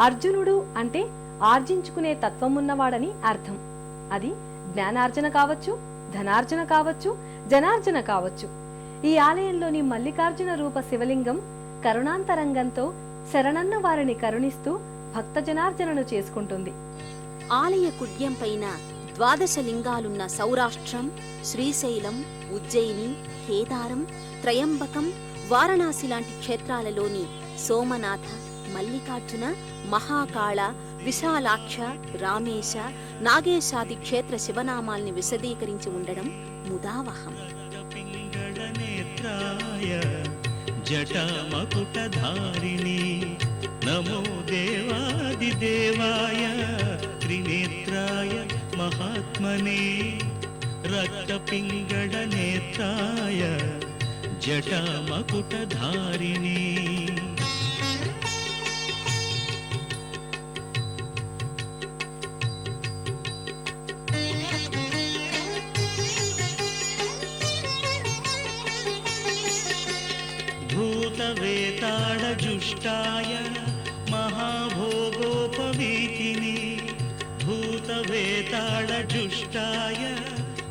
అర్జునుడు అంటే ఆర్జించుకునే తత్వమున్నవాడని అర్థం. అది జ్ఞానార్జన కావచ్చు ధనార్జన కావచ్చు జనార్జన కావచ్చు. ఈ ఆలయంలోని మల్లికార్జున రూప శివలింగం కరుణాంతరంగంతో శరణన్న వారిని కరుణిస్తూ భక్త జనార్జనను చేసుకుంటుంది. ఆలయ కుడ్యం పైన ద్వాదశ లింగాలున్న సౌరాష్ట్రం శ్రీశైలం ఉజ్జయిని కేదారం త్రయంబకం వారణాసి లాంటి క్షేత్రాలలోని సోమనాథ మల్లికార్జున మహాకాళ విశాలాక్ష రామేశ నాగేశాది క్షేత్ర శివనామాల్ని విశదీకరించి ఉండడం ముదావహం. జటామకుటధారిణి నమో దేవాది దేవాయ త్రినేత్రాయ మహాత్మనే రక్తపింగళ నేత్రాయ జటామకుటధారిణి. भूतवेताडजुष्टाय महाभोगोपवीतिनि भूतवेताडजुष्टाय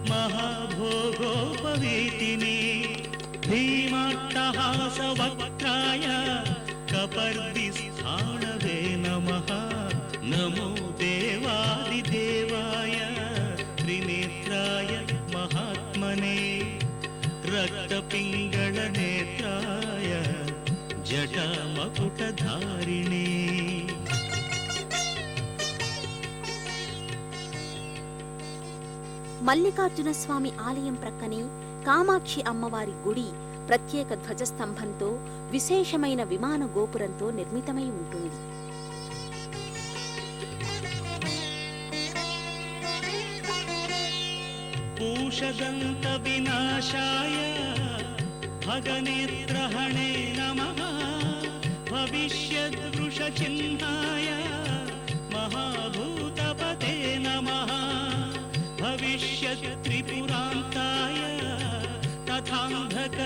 महाभोगोपवीतिनि भीमाट्टहासवक्त्राय कपर्दिस्थाणवे नमः। नमो देवादिदेवाय त्रिनेत्राय महात्मने। रक्तपिङ्गळनेत्राय మల్లికార్జున స్వామి ఆలయం ప్రక్కనే కామాక్షి అమ్మవారి గుడి ప్రత్యేక ధ్వజస్తంభంతో విశేషమైన విమాన గోపురంతో నిర్మితమై ఉంటుంది. పూషదంత వినాశాయ भगनेत्रहणे नमः भविष्यद्वृषचिह्नाय महाभूतपते नमः भविष्यत्त्रिपुरान्ताय तथान्धकविनाशिने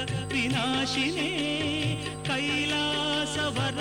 कैलासवर